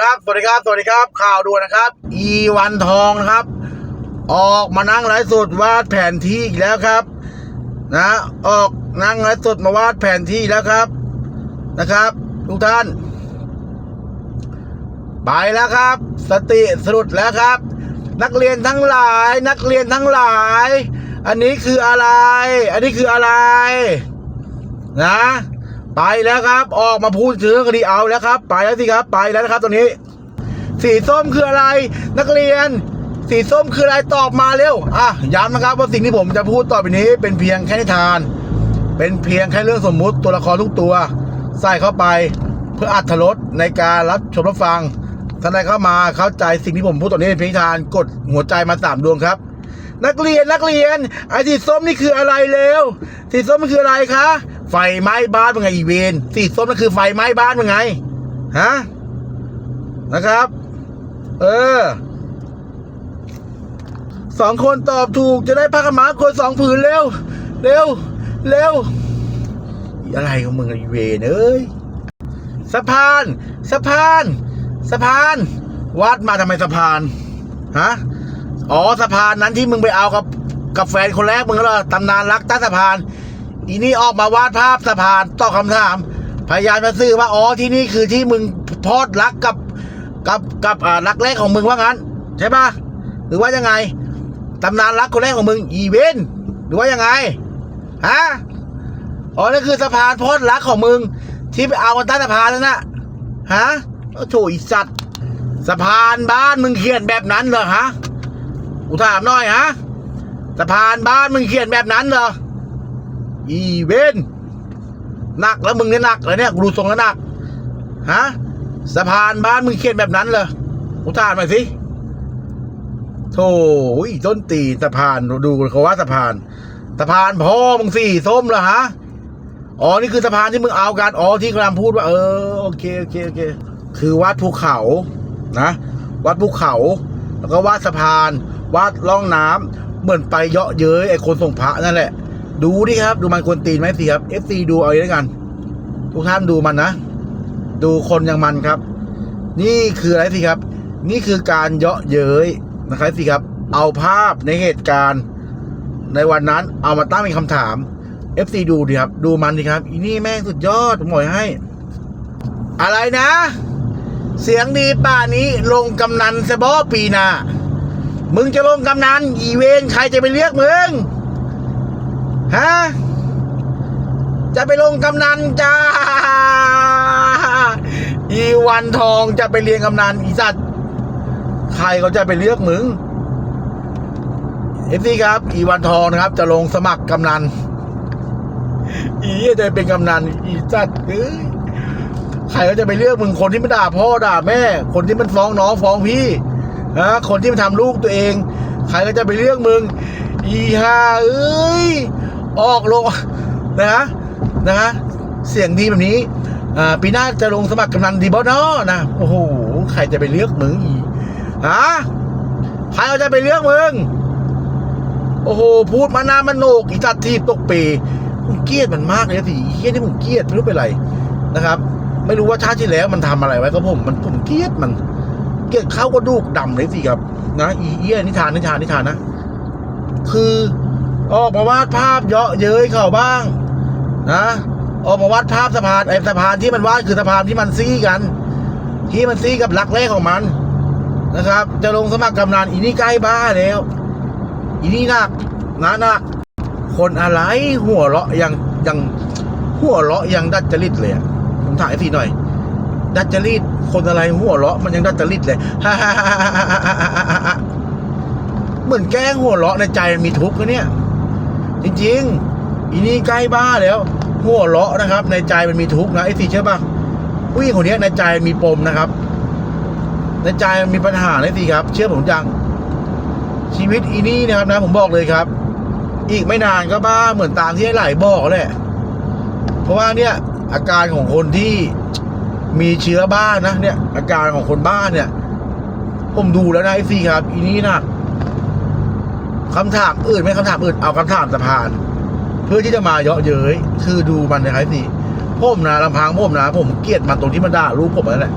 ครับ สวัสดีครับ สวัสดีครับ ข่าวด่วนนะครับ อีวันทองนะครับ ออกมานั่งไลฟ์สดวาดแผนที่อีกแล้วครับ นะ ออกนั่งไลฟ์สดมาวาดแผนที่แล้วครับ นะครับ ทุกท่าน ไปแล้วครับ สติสรุดแล้วครับ นักเรียนทั้งหลาย นักเรียนทั้งหลาย อันนี้คืออะไร อันนี้คืออะไร นะ ไปแล้วครับ ออกมาพูดถึงคดีเอาแล้วครับ ไปแล้วสิครับ ไปแล้วนะครับตรงนี้ สีส้มคืออะไร นักเรียน สีส้มคืออะไรตอบมาเร็วอะย้ำนะครับว่าสิ่งที่ผมจะพูดต่อไปนี้ เป็นเพียงแค่นิทาน เป็นเพียงแค่เรื่องสมมุติตัวละครทุกตัว ใส่เข้าไปเพื่ออัธรสในการรับชมรับฟังท่านใดเข้ามาเข้าใจสิ่งที่ผมพูดต่อนี้เป็นเพียงนิทานกดหัวใจมาสามดวงครับนักเรียนนักเรียนไอ้สีส้มนี่คืออะไรเร็วสีส้มมันคืออะไรคะ ไฟไหม้บ้านเป็นไงอีเวนสีส้มนั่นคือไฟไหม้บ้านเป็นไงฮะนะครับ เออสองคนตอบถูกจะได้ผ้าขม้าคนสองผืนเร็ว เร็ว เร็ว อะไรของมึงอะอีเวนเอ้ยสะพานสะพานสะพานวาดมาทำไมสะพานฮะอ๋อสะพานนั้นที่มึงไปเอากับกับแฟนคนแรกมึงเหรอตำนานรักใต้สะพาน อีนี่ออกมาวาดภาพสะพานตอบคำถาม พยายามจะสื่อว่าอ๋อที่นี่คือที่มึงพอดรักกับกับกับรักแรกของมึงว่างั้น ใช่ปะหรือว่ายังไงตำนานรักคนแรกของมึงอีเวนหรือว่ายังไงฮะอ๋อนั่นคือสะพานพอดรักของมึง ที่ไปเอากันใต้สะพานนั่นนะฮะโอ้โถอีสัตว์สะพานบ้านมึงเขียนแบบนั้นเหรอฮะกูถามหน่อยฮะสะพานบ้านมึงเขียนแบบนั้นเหรอ อีเวนหนักแล้วมึงเนี่ยหนักเลยเนี่ยกูดูทรงแล้วหนักฮะสะพานบ้านมึงเขียนแบบนั้นเหรอกูถามหน่อยสิโธ่ต้นตีสะพานดูเขาว่าสะพานสะพานพ่อมึงสี่ส้มเหรอฮะอ๋อนี่คือสะพานที่มึงเอากันอ๋อที่กำลังพูดว่า เออโอเคโอเคโอเคคือวัดภูเขานะวัดภูเขา แล้วก็วาดสะพานวาดร่องน้ำเหมือนไปเยาะเย้ยไอ้คนส่งพระนั่นแหละ ดูดิครับ ดูมันควรตีนไหมสิครับ FC ดูเอาเองแล้วกัน ทุกท่านดูมันนะ ดูคนอย่างมันครับ นี่คืออะไรสิครับ นี่คือการเยาะเย้ยนะครับสิครับ เอาภาพในเหตุการณ์ ในวันนั้นเอามาตั้งเป็นคำถาม FC ดูดิครับ ดูมันดิครับ อีนี่แม่งสุดยอดผมบอกให้ อะไรนะ เสียงดีป่านี้ลงกำนันเซบอปีนา มึงจะลงกำนันอีเวนใครจะไปเรียกมึง ฮะ จะไปลงกำนันจ้า อีวันทองจะไปเรียงกำนันอีสัตว์ใครเขาจะไปเลือกมึงเอฟซีครับ อีวันทองนะครับ จะลงสมัครกำนัน อีจะเป็นกำนันอีสัตว์เอ้ยใครก็จะไปเลือกมึงคนที่มันด่าพ่อด่าแม่ คนที่มันฟ้องน้องฟ้องพี่ฮะคนที่มันทำลูกตัวเอง ใครก็จะไปเลือกมึง อีห่าเอ้ย ออกลงนะ นะฮะเสียงดีแบบนี้ปีหน้าจะลงสมัครกำนันดีบอเนาะนะโอ้โหใครจะไปเลือกมึงอีฮะใครก็จะไปเลือกมึงโอ้โหพูดมานามันโนกอีจัดทีตกเปผมเกลียดมันมากเลยสิเกลียดที่ผมเกลียดไม่รู้เป็นไรนะครับ ไม่รู้ว่าชาติที่แล้วมันทำอะไรไว้กับผมมันผมเกลียดมัน เกลียดเข้ากระดูกดำเลยสิครับนะอีเอี้ยนิทานนิทานนิทานนะ คือออกมาวาดภาพเยาะเย้ยเขาบ้าง นะออกมาวัดภาพสะพานไอ้สะพานที่มันวาดคือสะพานที่มันซี้กัน ที่มันซี้กับหลักแรกของมันนะครับ จะลงสมัครกำนันอีนี่ใกล้บ้าแล้ว อีนี่หนักนะหนักคนอะไรหัวเราะยังยังหัวเราะยังดัดจริตเลยผมถ่ายสีหน่อย ดัดจริตคนอะไรหัวเราะมันยังดัดจริตเลยฮ่าฮ่าฮ่าฮ่าฮ่าเหมือนแกล้งหัวเราะในใจมีทุกข์นะเนี่ย จริงๆอีนี่ใกล้บ้าแล้ว หัวเราะนะครับ ในใจมันมีทุกข์นะไอ้สิเชื่อป่ะผู้หญิงคนเนี้ยในใจมีปมนะครับ ในใจมันมีปัญหาไอ้สิครับ เชื่อผมจัง ชีวิตอีนี่นะครับนะ ผมบอกเลยครับ อีกไม่นานก็บ้าเหมือนตามที่ไอ้ไหลบอกแหละเพราะว่าเนี่ยอาการของคนที่มีเชื้อบ้านะเนี่ย อาการของคนบ้าเนี่ย ผมดูแล้วนะไอ้ซีครับ อีนี่นะคำถามอื่นไม่คำถามอื่นเอาคำถามสะพาน เพื่อที่จะมาเยาะเย้ยคือดูมันนะครับสิผมนะลำพังผมนะ ผมเกลียดมันตรงที่มันด่าลูกผมนั่นแหละ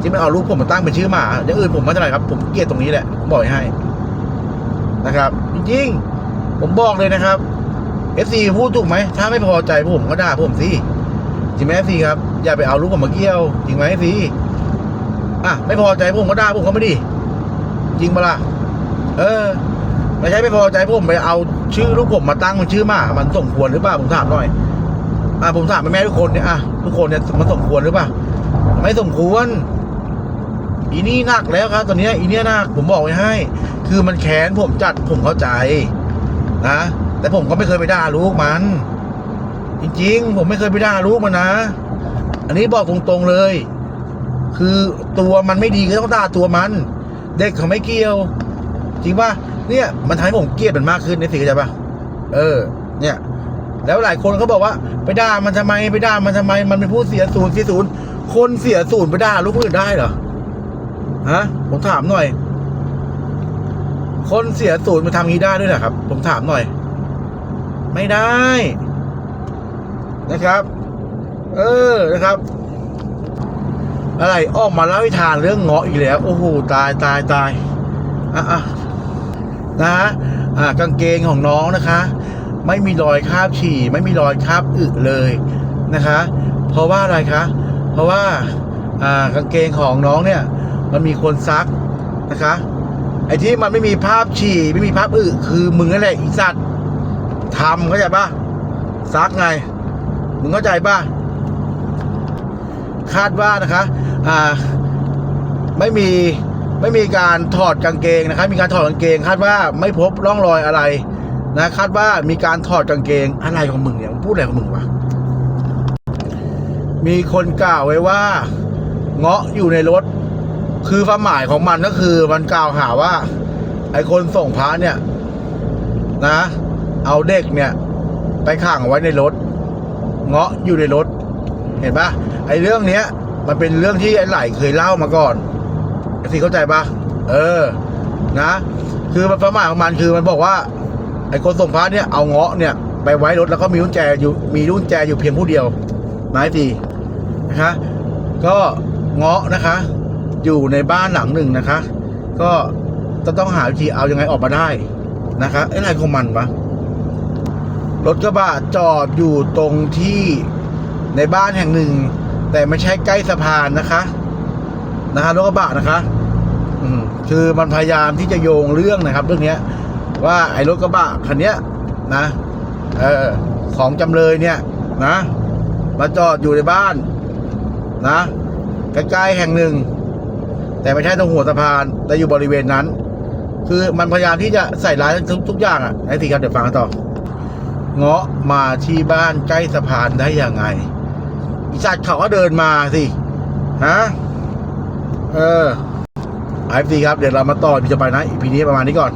ที่มันเอารูปผมมาตั้งเป็นชื่อหมาอย่างอื่นผมไม่เท่าไหร่ครับ ผมเกลียดตรงนี้แหละผมบอกให้นะครับ จริงๆผมบอกเลยนะครับเอฟซีพูดถูกไหมถ้าไม่พอใจผมก็ด่าผมสิจริงไหมเอฟซีครับอย่าไปเอารูปผมมาเกี่ยวจริงไหมเอฟซีอะไม่พอใจผมก็ด่าผมก็ไม่ดีจริงปะล่ะเออ ไม่ใช่ไม่พอใจผมไปเอาชื่อลูกผมมาตั้งเป็นชื่อหมามันสมควรหรือเปล่าผมถามหน่อยอะผมถามแม่ทุกคนเนี่ยอะทุกคนเนี่ยมันสมควรหรือเปล่าไม่สมควรอีนี่หนักแล้วครับ ตอนเนี้ยอีเนี่ยหนักผมบอกไว้ให้ คือมันแค้นผมจัดผมเข้าใจนะแต่ผมก็ไม่เคยไปด่าลูกมัน จริงๆ ผมไม่เคยไปด่าลูกมันนะ อันนี้บอกตรงๆเลย คือตัวมันไม่ดีก็ต้องด่าตัวมัน เด็กเขาไม่เกี่ยว จริงป่ะเนี่ยมันทำให้ผมเกลียดมันมากขึ้นในสิเข้าใจป่ะเออ เนี่ย แล้วหลายคนเขาบอกว่า ไปด่ามันทำไมไปด่ามันทำไม มันเป็นผู้เสียศูนย์เสียศูนย์คนเสียศูนย์ไปด่าลูกคนอื่นได้เหรอฮะผมถามหน่อย คนเสียศูนย์มาทำงี้ได้ด้วยเหรอครับ ผมถามหน่อย ไม่ได้ นะครับ เออนะครับ อะไรออกมาเล่าให้ทานเรื่องเงาะอีกแล้ว โอ้โหตายตายตายอะอะ นะฮะอ่ากางเกงของน้องนะคะ ไม่มีรอยคราบฉี่ ไม่มีรอยคราบอึเลยนะคะ เพราะว่าอะไรคะเพราะว่าอ่ากางเกงของน้องเนี่ยมันมีคนซักนะคะไอ้ที่มันไม่มีภาพฉี่ไม่มีภาพอึคือมึงนั่นแหละอีสัตว์ทำเข้าใจปะซักไง มึงเข้าใจปะคาดว่านะคะ อ่า ไม่มี ไม่มีการถอดกางเกงนะคะมีการถอดกางเกง คาดว่าไม่พบร่องรอยอะไรนะคาดว่ามีการถอดกางเกงอะไรของมึงเนี่ยมึงพูดอะไรของมึงวะมีคนกล่าวไว้ว่า เงาะอยู่ในรถ คือความหมายของมันก็คือมันกล่าวหาว่า ไอ้คนส่งพระเนี่ยนะ เอาเด็กเนี่ย ไปขังไว้ในรถ เงาะอยู่ในรถ เห็นปะไอ้เรื่องเนี้ย มันเป็นเรื่องที่ไอ้ไหลเคยเล่ามาก่อน ไอสิเข้าใจปะเออ นะ คือมันความหมายของมันคือมันบอกว่า ไอ้คนส่งพระเนี่ยเอาเงาะเนี่ยไปไว้รถแล้วก็มีรุ่นแจอยู่มีรุ่นแจอยู่เพียงผู้เดียวหมายทีนะคะก็เงาะนะคะ อยู่ในบ้านหลังหนึ่งนะคะ ก็จะต้องหาวิธีเอายังไงออกมาได้นะคะไอ้ไรของมันวะรถกระบะจอดอยู่ตรงที่ในบ้านแห่งหนึ่ง แต่ไม่ใช่ใกล้สะพานนะคะ นะคะรถกระบะนะคะ อืมคือมันพยายามที่จะโยงเรื่องนะครับ เรื่องเนี้ย ว่าไอ้รถกระบะคันเนี้ยนะเออของจำเลยเนี่ยนะ มาจอดอยู่ในบ้าน นะใกล้ๆแห่งหนึ่ง แต่ไม่ใช่ตรงหัวสะพานแต่อยู่บริเวณนั้น คือมันพยายามที่จะใส่ร้ายทุกทุกอย่างอะไอ้ทีครับเดี๋ยวฟังกันต่อ เงาะมาที่บ้านใกล้สะพานได้ยังไงอีสัตว์เขาก็เดินมาสิฮะ เออไอฟีครับเดี๋ยวเรามาต่อพี่จะไปนะอีพีนี้ประมาณนี้ก่อน